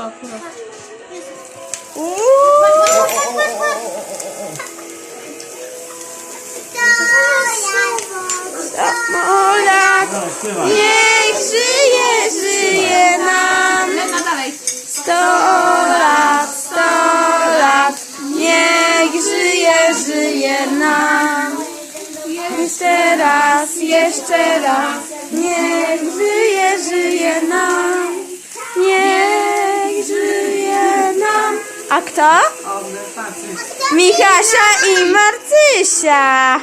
To akurat. Samolot, niech żyje, żyje nam. Sto lat, sto lat, niech żyje, żyje nam. Jeszcze raz, jeszcze raz, niech żyje, żyje nam. A kto? Michasia i Marcysia.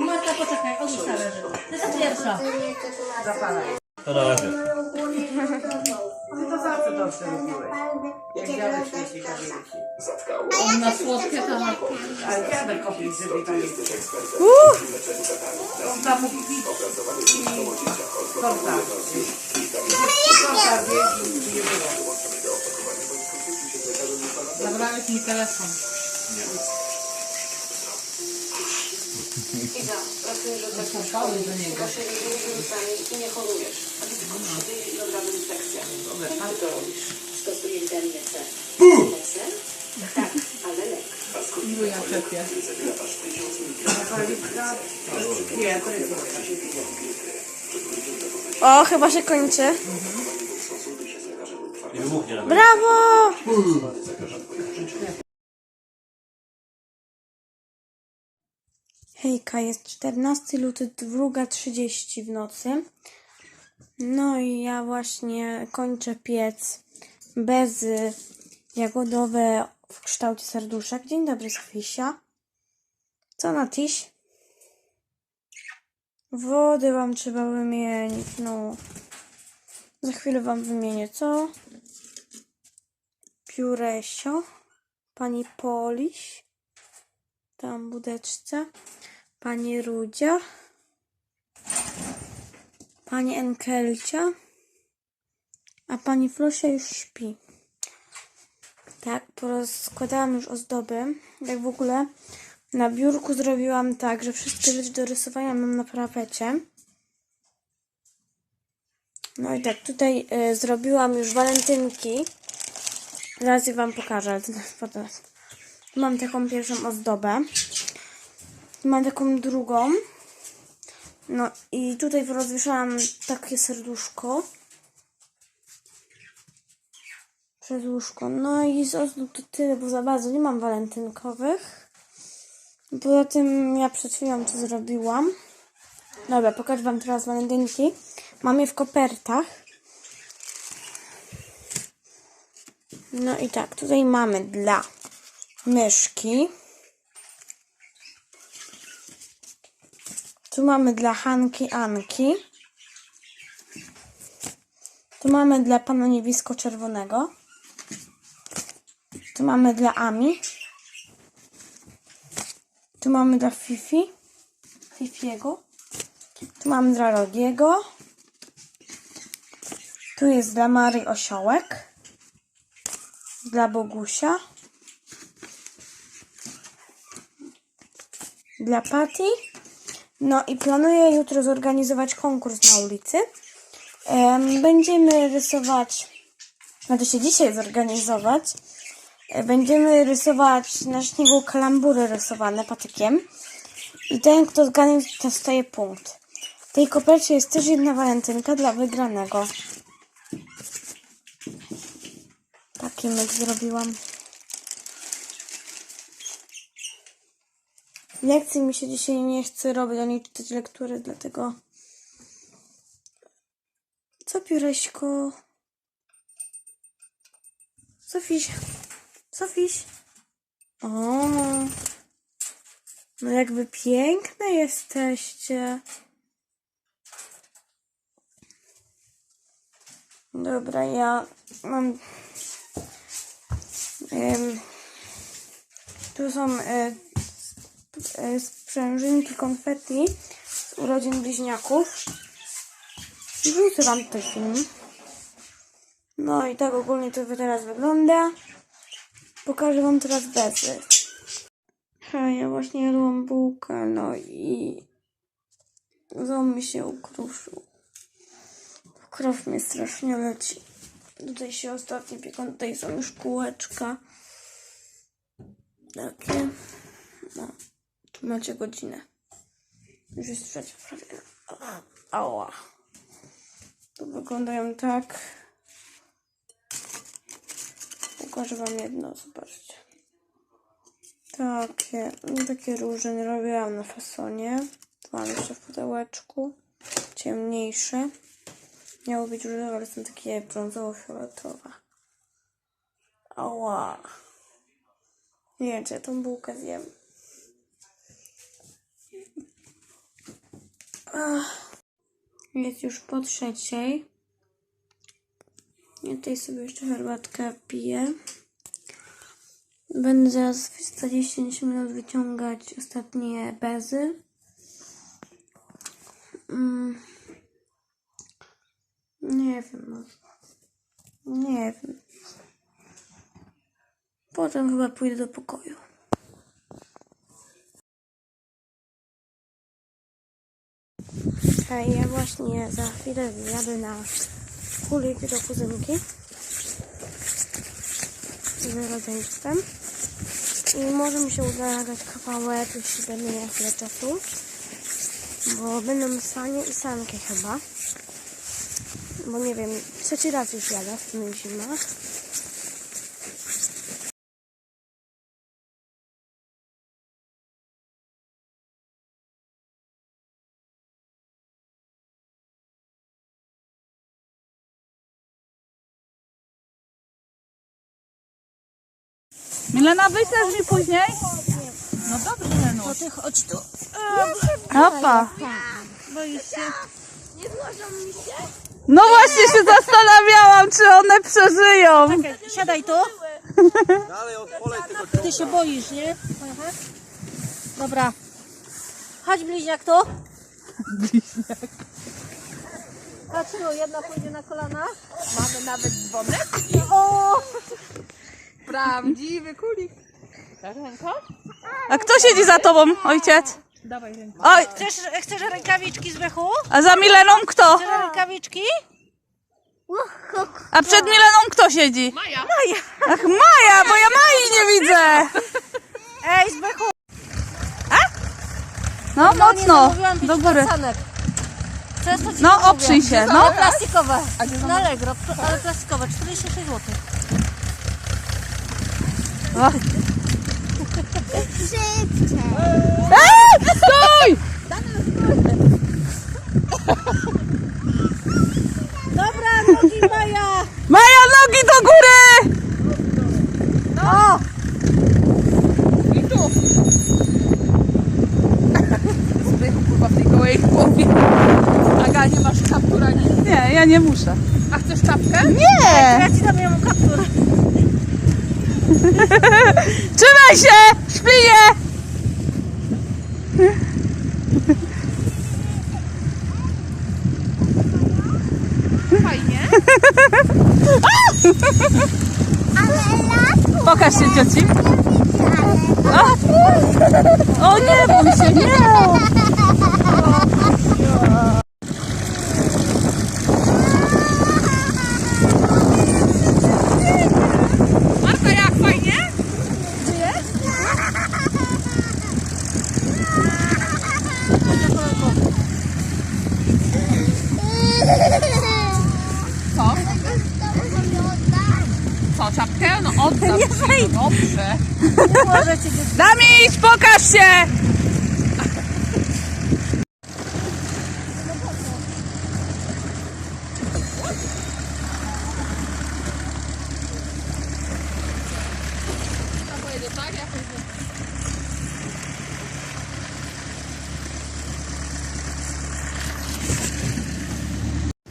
Marta, poczekaj, odłóż talerze. Ty jest pierwsza. To na razie. Dobrze robiłeś. Jak dziadek świeci kamienici. On na słodkie to ma. Ale dziadek kopił żeby kamienici. Uh, On tam mówi i torta. Torta wiedzi i nie było. Zabrałeś mi telefon. Zakopały do niego. i nie chorujesz. A ty tylko 3 kg infekcja. Jak ty to robisz? Stosuję. C? Tak, ale lek. Julia czepie. Zapalniczka. Nie, to jest o, chyba się kończy. I wybuchnie na Brawo! Hejka, jest 14 luty, 2.30 w nocy. No i ja właśnie kończę piec bezy jagodowe w kształcie serduszek. Dzień dobry, Sofisia. Co na tyś? Wody wam trzeba wymienić, no. Za chwilę wam wymienię, co? Pióresio, pani Poliś, tam budeczce, pani Rudzia, pani Enkelcia, a pani Flosia już śpi. Tak, porozkładałam już ozdoby. Tak w ogóle na biurku zrobiłam tak, że wszystkie rzeczy do rysowania mam na parapecie. No i tak, tutaj y, zrobiłam już walentynki. Zaraz je wam pokażę. Mam taką pierwszą ozdobę. Mam taką drugą. No i tutaj rozwieszałam takie serduszko. Przez łóżko. No i z ozdób to tyle, bo za bardzo nie mam walentynkowych. Poza tym ja przed chwilą to zrobiłam. Dobra, pokażę wam teraz walentynki. Mam je w kopertach. No i tak, tutaj mamy dla myszki. Tu mamy dla Hanki Anki. Tu mamy dla pana niebisko czerwonego. Tu mamy dla Ami. Tu mamy dla Fifi. Fifiego. Tu mamy dla Rodiego. Tu jest dla Marii osiołek. Dla Bogusia. Dla Patty. No i planuję jutro zorganizować konkurs na ulicy. Em, Będziemy rysować, znaczy się dzisiaj zorganizować. E, Będziemy rysować na śniegu kalambury rysowane patykiem. I ten, kto zgadnie, dostaje punkt. W tej kopercie jest też jedna walentynka dla wygranego. Taki myk zrobiłam. Lekcji mi się dzisiaj nie chce robić, ani czytać lektury, dlatego... Co pióreśko? Sofiś. Sofiś. O. No jakby piękne jesteście. Dobra, ja mam. Em, tu są e, sprzężynki konfetti z urodzin bliźniaków. Wrzucę wam ten film. No i tak ogólnie to teraz wygląda. Pokażę wam teraz bezy. Ha, ja właśnie jadłam bułkę, no i Ząb mi się ukruszył. Krew mnie strasznie leci. Tutaj się ostatnio pieką, tutaj są już kółeczka. Takie. Macie godzinę. Już jest trzecia prawie. Ała. To wyglądają tak. Pokażę wam jedno, zobaczcie. Takie, no takie róże nie robiłam na fasonie. Tu mam jeszcze w pudełeczku. Ciemniejsze. Miało być różowe, ale są takie brązowo-fioletowe. Ała. Nie wiem, czy ja tą bułkę zjem. Ach. Jest już po trzeciej. Ja tutaj sobie jeszcze herbatkę piję. Będę zaraz za 10 minut wyciągać ostatnie bezy. Mm. Nie wiem. no. Nie wiem. Potem chyba pójdę do pokoju. Hej, ja właśnie za chwilę wyjadę na kuliki do kuzynki z rodzeństwem. I może mi się uda nagrać kawałek, jeśli będę miała chwilę czasu. Bo będą sanie i sanki chyba. Bo nie wiem, trzeci raz już jadę w tym zimach. Milena, wyślesz mi później? No dobrze, no. To ty chodź tu. Opa. Boisz się? No właśnie się zastanawiałam, czy one przeżyją. Czekaj, siadaj tu. Ty się boisz, nie? Aha. Dobra. Chodź bliźniak tu. Bliźniak. Tu, jedna pójdzie na kolana. Mamy nawet dzwonek. O! Prawdziwy kulik. A kto siedzi za tobą, ojciec? Dawaj rękę. Oj, Chcesz, chcesz rękawiczki z mechu? a za Mileną kto? Chcesz rękawiczki? A przed Mileną kto siedzi? Maja. Ach, Maja, bo ja Mai nie widzę. Ej, z mechu! No, nie mocno, do góry. ci No, mówię. oprzyj się, no. Ale plastikowe. Na Allegro, ale plastikowe. 46 zł. O. Ej, stój! Dobra, nogi Maja! Maja, nogi do góry! O! I tu. Zbychu kurwa w tej gołej głowie. Aga, nie masz kaptura? Nie, ja nie muszę. A chcesz czapkę? Nie! Ja ci dam ją kaptur. Trzymaj się! Śpiję! Fajnie. Pokaż się cioci. O, o nie, bój się, nie! Marta, jak fajnie? Co? Co, czapkę? No no dobrze. Nie może cię nie... Damiś, pokaż się!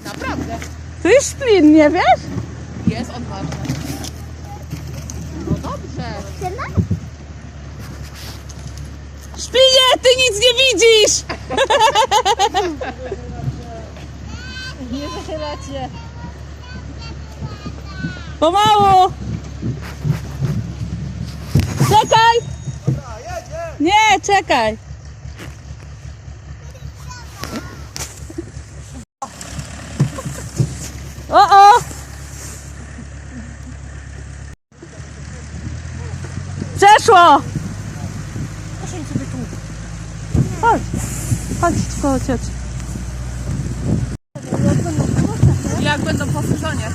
Naprawdę. Jest szplin, nie wiesz? Jest odważny. Ty nic nie widzisz! Nie wychylacie. Pomału! Czekaj! Nie, czekaj! O, o! Przeszło! Chodź, chodź koło cioci. Jak będą po sezonie.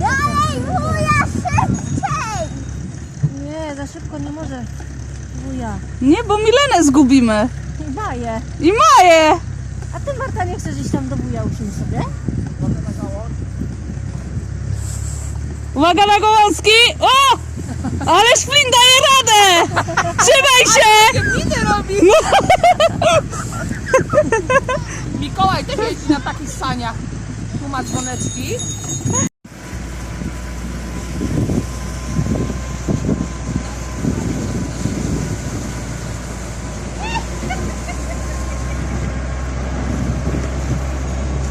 Dalej, wuja, szybciej! Nie, za szybko nie może. Wuja. Nie, bo Milenę zgubimy. I daje. I Maję! A ty Marta nie chcesz iść tam do wuja usiąść sobie? Uwaga na gołązki! O! Ale Szplin daje radę! Trzymaj się! Minę robi! Mikołaj też jeździ na takich saniach. Tu ma dzwoneczki.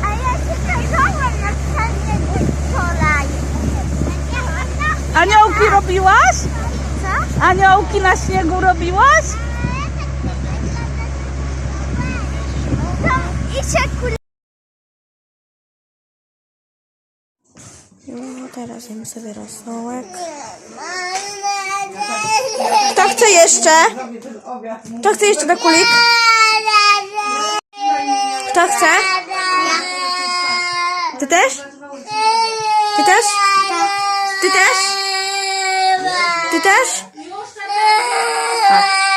A ja się kazałam na ścianie wczoraj. Aniołki robiłaś? Co? Aniołki na śniegu robiłaś? I się kule... No, teraz jem sobie rosołek. Kto chce jeszcze? Kto chce jeszcze do kulik? Kto chce? Ty też? Ty też? Ty też? Ty też? Tak.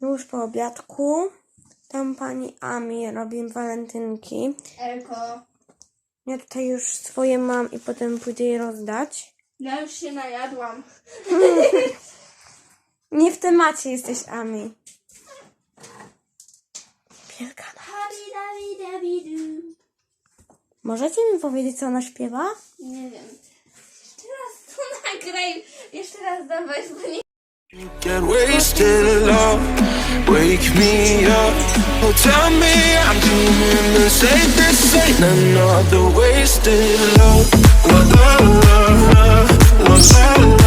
Już po obiadku. Tam pani Ami robi walentynki. Elko, Ja tutaj już swoje mam i potem pójdę je rozdać. ja już się najadłam. Nie w temacie jesteś, Ami. Wielkanoc. Habidabidabidu. Możecie mi powiedzieć, co ona śpiewa? Nie wiem. Jeszcze raz to nagraj. Jeszcze raz dawaj, bo nie Get wasted, love. Wake me up. Oh, tell me I'm dreaming the safest. Ain't another wasted love. Love, love, love, love, love, love.